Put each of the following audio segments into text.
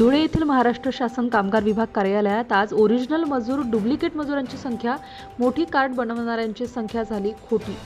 धुळे येथील महाराष्ट्र शासन कामगार विभाग कार्यालयात आज ओरिजिनल मजूर डुप्लिकेट मजुरांची संख्या मोठी कार्ड बनवणाऱ्यांची संख्या झाली खोटी.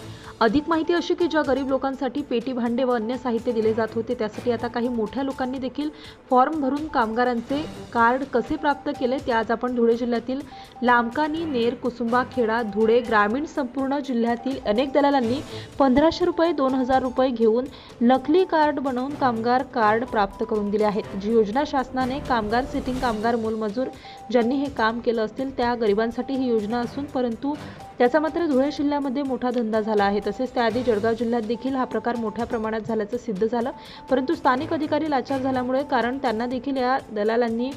अधिक माहिती अशी की ज्या गरीब लोकांसाठी पेटी भांडे व अन्य साहित्य दिले जात होते त्यासाठी आता काही मोठ्या लोकांनी देखील फॉर्म भरून कामगारांचे कार्ड कसे प्राप्त केले ते आज आपण धुळे जिल्ह्यातील लामकानी नेर कुसुंबा खेडा धुळे ग्रामीण संपूर्ण जिल्ह्यातील अनेक दलालांनी पंधराशे रुपये दोन हजार रुपये घेऊन नकली कार्ड बनवून कामगार कार्ड प्राप्त करून दिले आहेत. जी योजना शासनाने कामगार सिटिंग कामगार मूलमजूर ज्यांनी हे काम केलं असतील त्या गरिबांसाठी ही योजना असून परंतु त्याचा मात्र धुळे जिल्ह्यामध्ये मोठा धंदा झाला आहे. तसेच त्याआधी जळगाव जिल्ह्यात देखील हा प्रकार मोठ्या प्रमाणात झाल्याचं सिद्ध झालं. परंतु स्थानिक अधिकारी लाचार झाल्यामुळे कारण त्यांना देखील या दलालांनी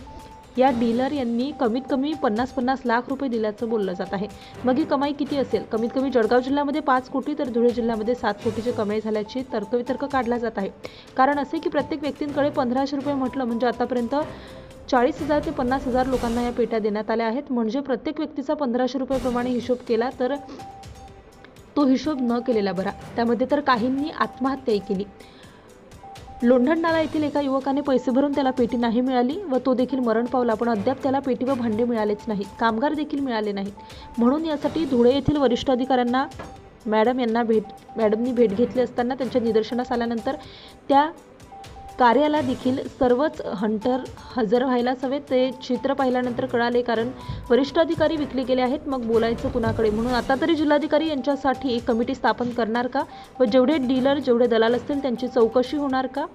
या डीलर यांनी कमीत कमी पन्नास पन्नास लाख रुपये दिल्याचं बोललं जात आहे. मग ही कमाई किती असेल? कमीत कमी जळगाव जिल्ह्यामध्ये पाच कोटी तर धुळे जिल्ह्यामध्ये सात कोटीची कमाई झाल्याची तर्कवितर्क काढला जात आहे. कारण असे की प्रत्येक व्यक्तींकडे पंधराशे रुपये म्हटलं म्हणजे आतापर्यंत चाळीस हजार ते पन्नास हजार लोकांना या पेट्या देण्यात आल्या आहेत. म्हणजे प्रत्येक व्यक्तीचा पंधराशे रुपयाप्रमाणे हिशोब केला तर तो हिशोब न केलेला बरा. त्यामध्ये तर काहींनी आत्महत्याही केली. लोंढणनाला येथील एका युवकाने पैसे भरून त्याला पेटी नाही मिळाली व तो देखील मरण पावला. पण अद्याप त्याला पेटी व भांडे मिळालेच नाहीत कामगार देखील मिळाले नाहीत. म्हणून यासाठी धुळे येथील वरिष्ठ अधिकाऱ्यांना मॅडम यांना भेट मॅडमनी भेट घेतली असताना त्यांच्या निदर्शनास आल्यानंतर त्या कार्याला देखील सर्वच हंटर हजर व्हायलाच हवे ते चित्र पाहिल्यानंतर कळाले कारण वरिष्ठ अधिकारी विकले गेले आहेत. मग बोलायचं कुणाकडे? म्हणून आता तरी जिल्हाधिकारी यांच्यासाठी एक कमिटी स्थापन करणार का? व जेवढे डीलर जेवढे दलाल असतील त्यांची चौकशी होणार का?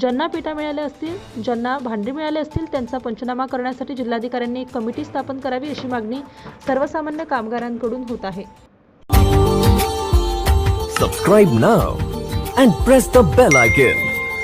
ज्यांना पेटा मिळाल्या असतील ज्यांना भांडे मिळाले असतील त्यांचा पंचनामा करण्यासाठी जिल्हाधिकाऱ्यांनी एक कमिटी स्थापन करावी अशी मागणी सर्वसामान्य कामगारांकडून होत आहे. Subscribe now and press the bell icon